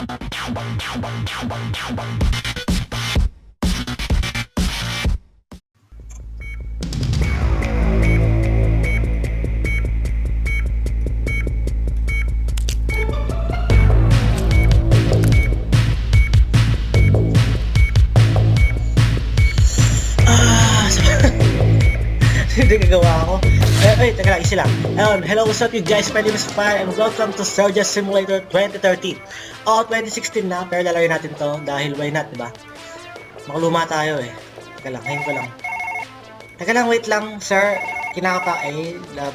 Ah, Hindi gagawa ako. Eh, hello, what's up you guys? My name is Fire and welcome to Surgeon Simulator 2013. Oo, 2016 na, pero lalagay natin to dahil why not, diba? Makaluma tayo eh. Teka lang, ngayon ko lang. Teka lang, wait lang, sir. Kinakapa A,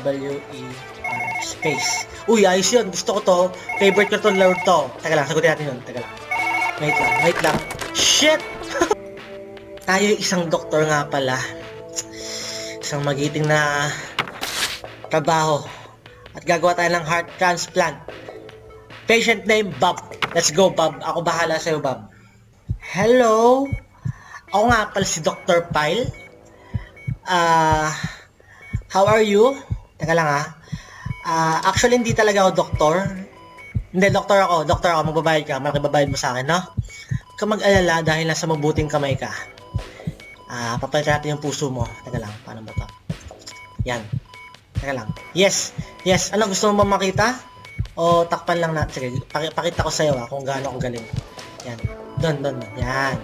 W, E, R, space. Uy, ayos yun. Gusto ko to. Favorite ko to lord to. Teka lang, sagutin natin yun. Teka lang. Wait lang, wait lang. Shit! Tayo isang doktor nga pala. Isang magiting na trabaho. At gagawa tayo ng heart transplant. Patient name, Bob. Let's go, Bob. Ako bahala sa'yo, Bob. Hello? Ako nga pala si Dr. Pyle. Ah, how are you? Teka lang ah. Ah, actually, hindi talaga ako doktor. Hindi, doktor ako. Doktor ako. Magbabayad ka. Malaki babayad mo sa akin, no? Huwag mag-alala dahil nasa mabuting kamay ka. Ah, papalit natin yung puso mo. Teka lang, paano ba to? Yan. Teka lang. Yes! Yes! Ano, gusto mo ba makita? O takpan lang natin? Pakita ko sa'yo ah, kung gaano ako galing. Yan. Doon, doon, doon. Yan.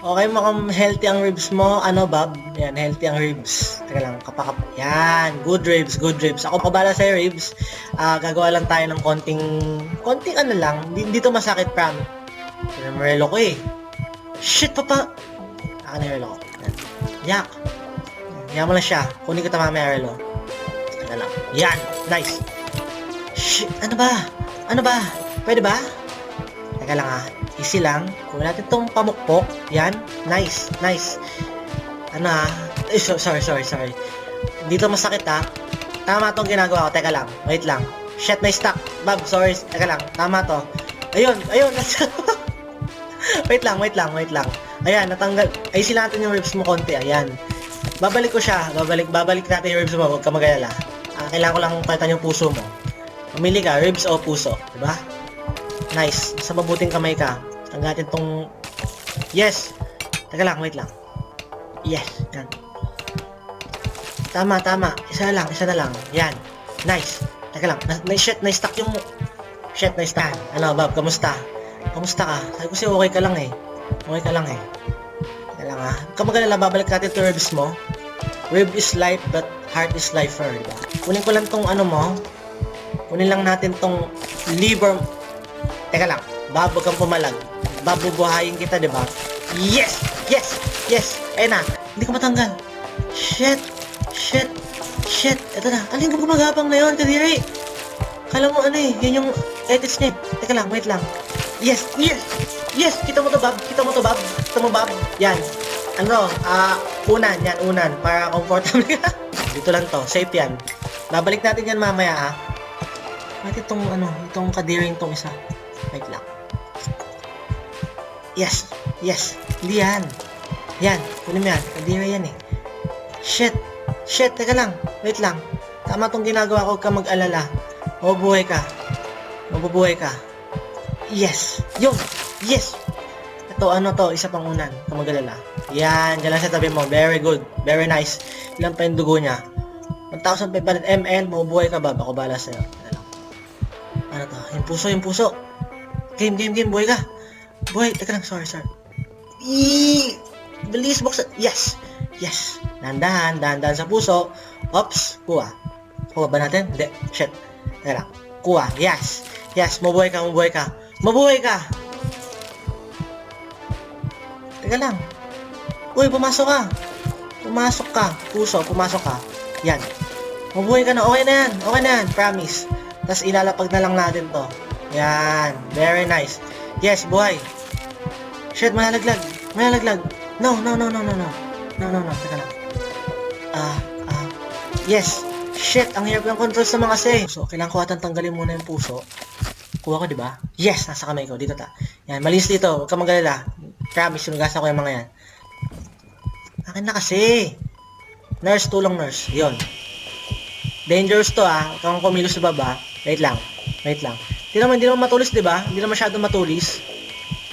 Okay, mukhang healthy ang ribs mo. Ano, Bob? Yan, healthy ang ribs. Teka lang, kapakap. Yan. Good ribs, good ribs. Ako pabala sa'yo, ribs. Ah, gagawa lang tayo ng konting, konting ano lang. Di, dito masakit, pram. Pinamrelo ko eh. Shit, papa! Akin na relo ko. Yan. Yak. Yan mo lang siya. Kunin kita mamaya, relo. Teka lang. Yan. Nice. Ano ba? Ano ba? Pwede ba? Teka lang ah. Easy lang. Kunin natin tong pamukpok. Yan. Nice. Nice. Ano ah. Eh, so, sorry, sorry, sorry. Dito masakit ah. Tama tong ginagawa ko. Teka lang. Wait lang. Shit, na stuck. Bob, sorry. Teka lang. Tama to. Ayun, ayun. wait lang, wait lang, wait lang. Ayan, natanggal. Ayusin natin yung ribs mo konti. Ayan. Babalik ko siya. Babalik, babalik natin yung ribs mo. Huwag ka mag-alala. Ah, kailangan ko lang palitan yung puso mo. Pumili ka, ribs o puso. Diba? Nice. Sa mabuting kamay ka. Tanggatin tong... Yes! Teka lang, wait lang. Yes. Yan. Tama, tama. Isa lang, isa na lang. Yan. Nice. Teka lang. Na, na shit, na-stuck yung... Shit, na-stuck. Ano, Bob, kamusta? Kamusta ka? Sabi ko siya, okay ka lang eh. Okay ka lang eh. Teka lang ah. Kamagalala, babalik natin to ribs mo. Rib is life, but heart is lifer, diba? Kunin ko lang tong ano mo. Kunin lang natin tong liver. Teka lang. Huwag kang pumalag. Bob, bubuhayin kita, diba? Yes! Yes! Yes! Ayun na. Hindi ko matanggal. Shit! Shit! Shit! Ito na. Alin ka gumagapang ngayon, kadiri? Kala mo ano eh, yun yung edits niya. eh. Teka lang, wait lang. Yes! Yes! Yes! Kita mo to, Bob? Kita mo to, Bob? Kita mo, Bob? Yan. Ano, ah, unan, yan, unan. Para comfortable ka. Dito lang to, safe yan. Babalik natin yan mamaya, ah. Bakit itong, ano, itong kadiring tong isa? Wait lang. Yes! Yes! Hindi yan. Yan, kunin mo yan. Kadiri yan eh. Shit! Shit, teka lang. Wait lang. Tama tong ginagawa ko, huwag ka mag-alala. Mabubuhay ka. Mabubuhay ka. Yes! Yun! Yes! Ito, ano to? Isa pang unan. Huwag mag-alala. Yan, dyan lang sa tabi mo. Very good. Very nice. Ilan pa yung dugo niya? 1,500 ml. Mabubuhay ka ba? Ako bala sa'yo. Lang. Ano to? Yung puso, yung puso. Game, game, game. Buhay ka. Buhay. Teka lang. Sorry, sorry. Eee! Bilis, buksan. Yes! Yes! Dandahan, dandahan sa puso. Ops, kuha. Kuha ba natin? Hindi. Shit. Teka lang. Kuha. Yes! Yes, mabuhay ka, mabuhay ka. Mabuhay ka! Teka lang. Uy, pumasok ka. Pumasok ka. Puso, pumasok ka. Yan. Mabuhay ka na. Okay na yan. Okay na yan. Promise. Tapos ilalapag na lang natin to. Yan. Very nice. Yes, buhay. Shit, malalaglag. Malalaglag. No, no, no, no, no, no. No, no, no. Teka lang. Ah, ah. Yes. Shit, ang hirap ng control sa mga kasi. So, kailangan ko atang tanggalin muna yung puso. Kuha ko, di ba? Yes, nasa kamay ko. Dito ta. Yan, malis dito. Huwag ka magalala. Promise, sinugasan ko yung mga yan. Akin na kasi. Nurse, tulong nurse. Yon. Dangerous to ah. Huwag kang kumilos sa baba. Wait lang. Wait lang. Hindi naman, hindi naman matulis, di ba? Hindi naman masyado matulis.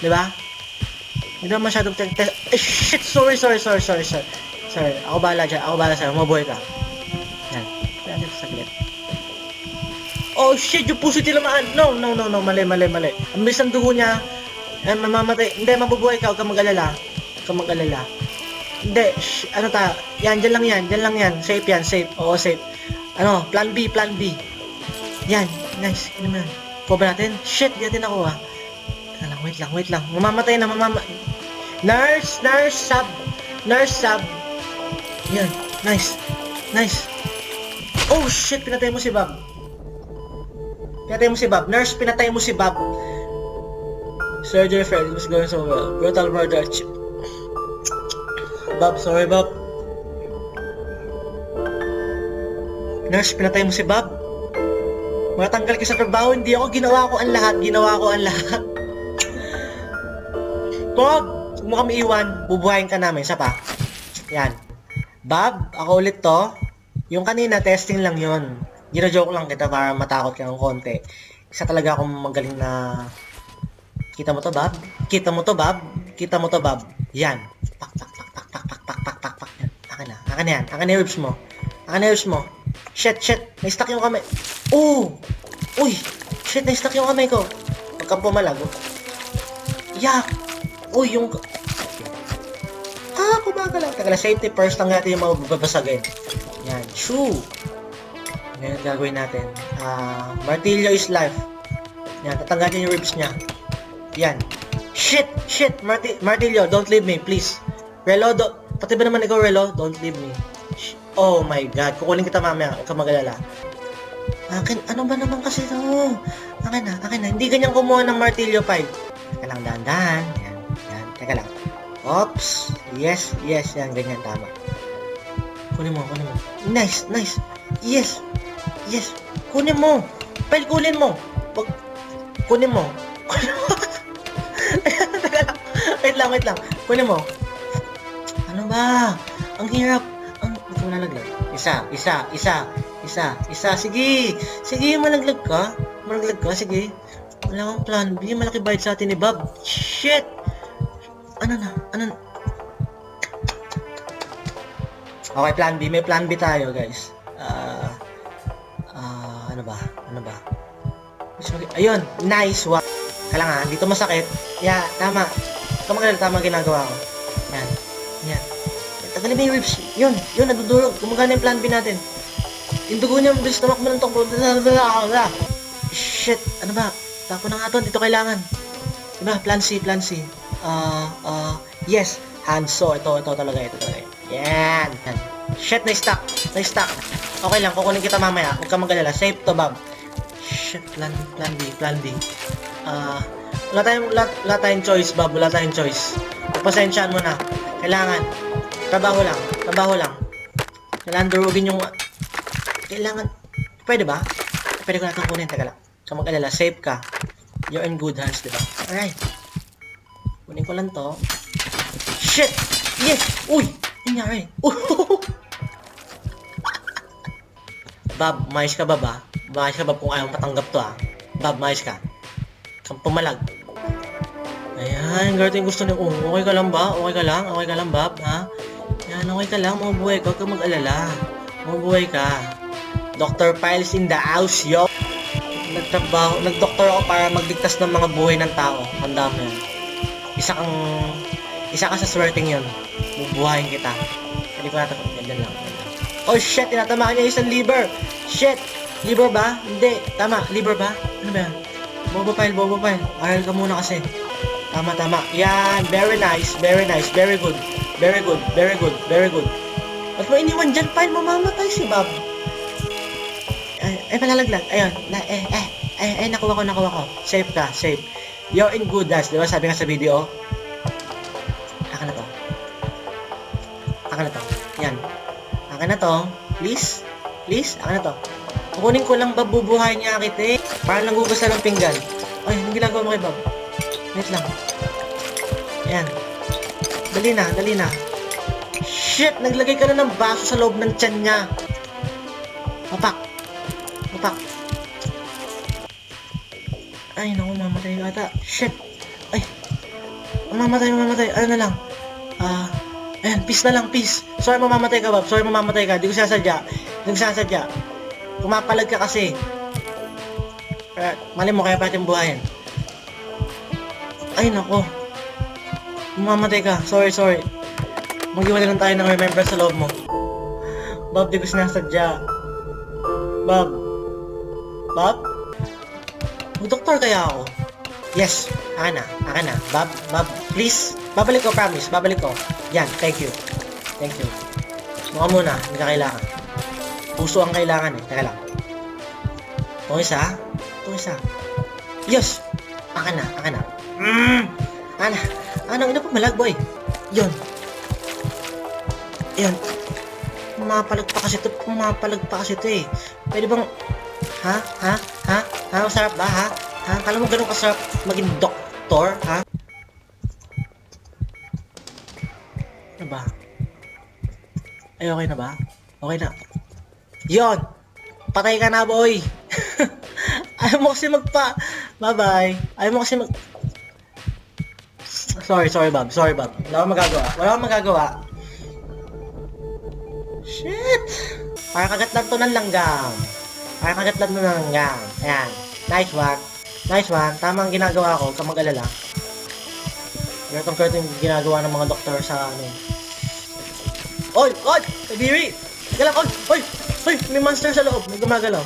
Di ba? Hindi naman masyadong test. test. Eh, shit! Sorry, sorry, sorry, sorry, sorry. Sorry, ako bahala dyan. Ako bahala sa'yo. Mabuhay ka. Yan. Yan, dito saglit. Oh shit, yung puso tinamaan. No, no, no, no. Mali, mali, mali. Ang bilis ng dugo niya. Eh, mamamatay. Hindi, mabubuhay ka. Huwag kang mag-alala. Huwag kang mag-alala. Hindi, shh, ano ta? Yan, dyan lang yan. Dyan lang yan. Safe yan, safe. Oo, safe. Ano, plan B, plan B. Yan, mo yan? Kuha ba natin? Shit, di natin nakuha. Teka lang, wait lang, wait lang. Mamamatay na, mamama... Nurse, nurse, sub. Nurse, sub. Yan, nice. Nice. Oh shit, pinatay mo si Bob. Pinatay mo si Bob. Nurse, pinatay mo si Bob. Surgery friend, it was going so well. Brutal murder. Ch- Bob, sorry Bob. Nurse, pinatay mo si Bob. Matanggal ka sa trabaho, hindi ako ginawa ko ang lahat, ginawa ko ang lahat. Bob, huwag mo kami iwan, bubuhayin ka namin, isa pa. Yan. Bob, ako ulit to. Yung kanina, testing lang yon. Gina-joke lang kita para matakot ka ng konti. Isa talaga akong magaling na... Kita mo to, Bob? Kita mo to, Bob? Kita mo to, Bob? Yan. Pak, pak, pak, pak, pak, pak, pak, pak, pak, pak. Yan. Akin na. Akin na yan. Akin na yung mo. Akin na yung mo. Shit, shit. Na-stuck yung kamay. Oh! Uy! Shit, na-stuck yung kamay ko. Huwag kang pumalag. Yak! Uy, yung... Ah, kumaga lang. Teka lang, safety first lang natin yung mga babasagin. Yan. Shoo! Ngayon gagawin natin. Ah, martilyo is life. Yan, tatanggalin yung ribs niya. Yan. Shit! Shit! Marti martilyo, don't leave me, please. Relo, do pati ba naman ikaw, Relo? Don't leave me. Oh my God. Kukunin kita mamaya. Huwag ka mag-alala. Akin, ano ba naman kasi to? Akin na, akin na. Hindi ganyan kumuha ng martilyo 5. Teka lang, dahan-dahan. Yan, yan. Teka lang. Oops. Yes, yes. Yan, ganyan. Tama. Kunin mo, kunin mo. Nice, nice. Yes. Yes. Kunin mo. Pile, kunin mo. Wag. Kunin mo. Kunin mo. Teka lang. Wait lang, wait lang. Kunin mo. Ano ba? Ang hirap. Ang, kang nalaglag. Isa, isa, isa, isa, isa. Sige. Sige, malaglag ka. Malaglag ka, sige. Wala kang plan B. Malaki bayad sa atin ni Bob. Shit! Ano na? Ano na? Okay, plan B. May plan B tayo, guys. Ah, ah, ano ba? Ano ba? Ayun, nice one. Kailangan, dito masakit. Yeah, tama. Tama ka tama ginagawa ko. Yan, yan. Tagalin mo yung ribs. Yun, yun, nadudurog. Gumagana yung plan B natin. Yung dugo niya, bilis tumakbo ng tungkol. Shit, ano ba? Tapo na nga to, dito kailangan. Diba, plan C, plan C. Ah, ah, yes. Hanso, ito, ito talaga, ito talaga. Yan. Yan. Shit, na-stuck. Na-stuck. Okay lang, kukunin kita mamaya. Huwag ka mag-alala. Safe to, Bob. Shit, plan, plan B, plan B. Ah, wala tayong, wala, wala tayong choice, Bob. Wala tayong choice. Pasensyaan mo na. Kailangan. Trabaho lang. Trabaho lang. Kailangan durugin yung... Kailangan... Pwede ba? Pwede ko natin kunin. Teka lang. So mag-alala. Safe ka. You're in good hands, di ba? Alright. Kunin ko lang to. Shit! Yes! Uy! Nangyari. Bob, mais ka ba ba? Mais ka ba kung ayaw patanggap to ah? Bob, mais ka. Kang pumalag. Ayan, ganito yung gusto niyo. Oh, okay ka lang ba? Okay ka lang? Okay ka lang, Bob? Ha? Yan, okay ka lang. Mabuhay ka. Huwag kang mag-alala. Mabuhay ka. Dr. Piles in the house, yo. Nagtrabaho, nagdoktor ako para magligtas ng mga buhay ng tao. Tanda mo yan. Isa kang, isa ka sa swerteng yun. Bubuhayin kita. Hindi ko natin, ganyan lang. Oh shit, tinatamaan niya isang liver. Shit! Liver ba? Hindi. Tama, liver ba? Ano ba yan? Bobo file, bobo file. Aral ka muna kasi. Tama, tama. Yan, very nice, very nice, very good. Very good, very good, very good. Ba't mo iniwan dyan, file? Mamamatay si Bob. Ay, palalaglag. Ayun. Na, eh, eh, ay, ay, nakuha ko, nakuha ko. Safe ka, safe. You're in good hands, di ba? Sabi nga sa video. Akin na to. Akin na to. Yan. Akin na to. Please. Please. Akin na to. Kukunin ko lang bubuhay niya kita eh. Parang nagugas na ng pinggan. Ay, anong ginagawa mo kay Bob? Wait lang. Ayan. Dali na, dali na. Shit! Naglagay ka na ng baso sa loob ng tiyan niya. Papak. Ay, naku, mamatay ata. Shit. Ay. Mamamatay, mamamatay. Ano na lang? Ah, ayan, peace na lang, peace. Sorry mamamatay ka, Bob. Sorry mamamatay ka. Di ko sasadya. Di ko sasadya. Pumapalag ka kasi. Kaya, mali mo, kaya pati buhayan. Ay, nako. Mamamatay ka. Sorry, sorry. Mag-iwala lang tayo ng remember sa loob mo. Bob, di ko sinasadya. Bob. Bob? Mag-doktor kaya ako? Yes. Akin na. Akin na. Bob, Bob, please. Babalik ko, promise. Babalik ko. Yan, thank you. Thank you. Mukha muna. Hindi ka kailangan. Puso ang kailangan eh. Teka lang. Itong isa. Itong isa. Yes! Akin na. Akin na. Mm! Ana. Ana, ina pa malag, boy. Yun. Yun. Pumapalag pa kasi ito. Pumapalag pa kasi ito eh. Pwede bang... Ha? Ha? Ha? Ha? Masarap ba, ha? Ha? Kala mo ganun kasarap maging doktor, ha? Ano ba? Ay, okay na ba? Okay na. Yon! Patay ka na, boy! Ayaw mo kasi magpa... Bye-bye. Ayaw mo kasi mag... Sorry, sorry, Bob. Sorry, Bob. Wala akong magagawa. Wala akong magagawa. Shit! Parang kagat lang to ng langgam. Parang kagat lang to ng langgam. Ayan. Nice one. Nice one. Tama ang ginagawa ko. Huwag kang mag-alala. Ganitong ganito yung ginagawa ng mga doktor sa ano. Oy! Oy! Kadiri! Lang! Oy! Oy! Oy! May monster sa loob. May gumagalaw.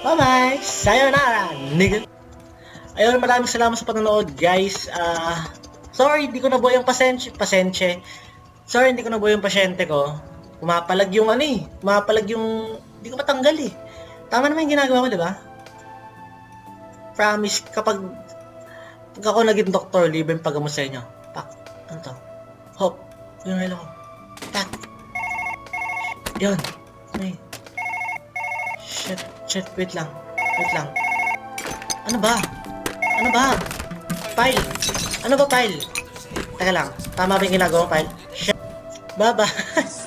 Bye-bye! Sayonara, nigga! Ayun, maraming salamat sa panonood, guys. Ah, sorry, hindi ko nabuhay yung pasensya. Pasensya. Sorry, hindi ko nabuhay yung pasyente ko. Pumapalag yung ano eh. Pumapalag yung... Hindi ko matanggal eh. Tama naman yung ginagawa ko, di ba? Promise, kapag... Pag ako naging doktor, libre yung paggamot sa inyo. Pak. Ano to? Hop. Yung hello ko. Pak. Yun. May. Shit. Shit. Wait lang. Wait lang. Ano ba? Ano ba? File. Ano ba file? Teka lang. Tama ba yung ginagawa file? Shit. Bye-bye.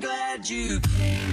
glad you came.